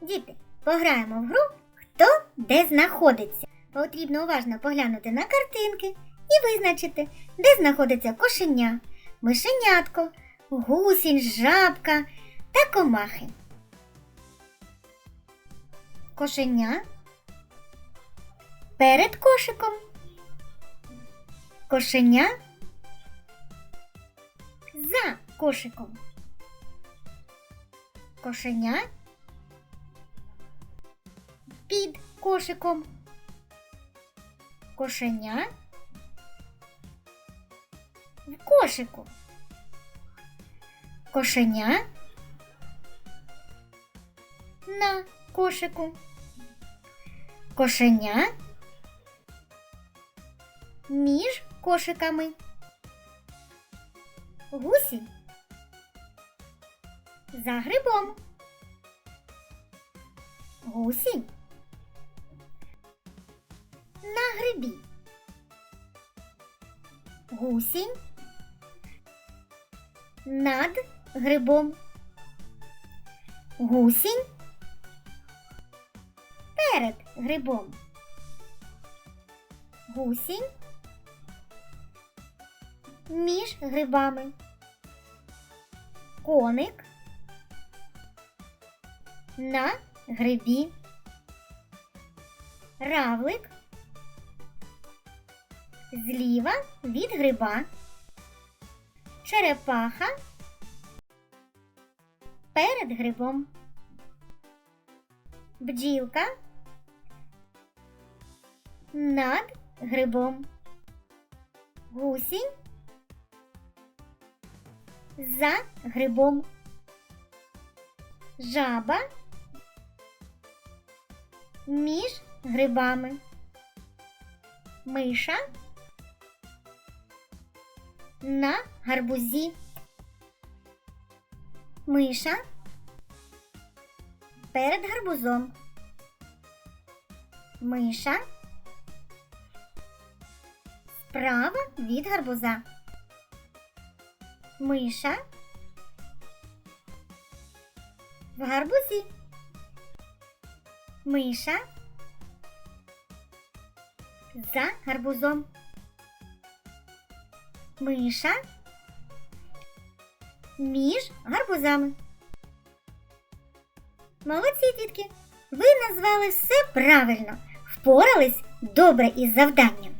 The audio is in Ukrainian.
Діти, пограємо в гру Хто де знаходиться. Потрібно уважно поглянути на картинки і визначити, де знаходиться кошеня, мишенятко, гусінь, жабка та комахи. Кошеня перед кошиком. Кошеня за кошиком. Кошеня під кошиком. Кошеня в кошику. Кошеня на кошику. Кошеня між кошиками. Гусінь за грибом. Гусінь грибі. Гусінь над грибом. Гусінь перед грибом. Гусінь між грибами. Коник на грибі. Равлик зліва від гриба. Черепаха перед грибом. Бджілка над грибом. Гусінь за грибом. Жаба між грибами. Миша на гарбузі. Миша перед гарбузом. Миша справа від гарбуза. Миша в гарбузі. Миша за гарбузом. Миша між гарбузами. Молодці, дітки! Ви назвали все правильно. Впорались добре із завданням.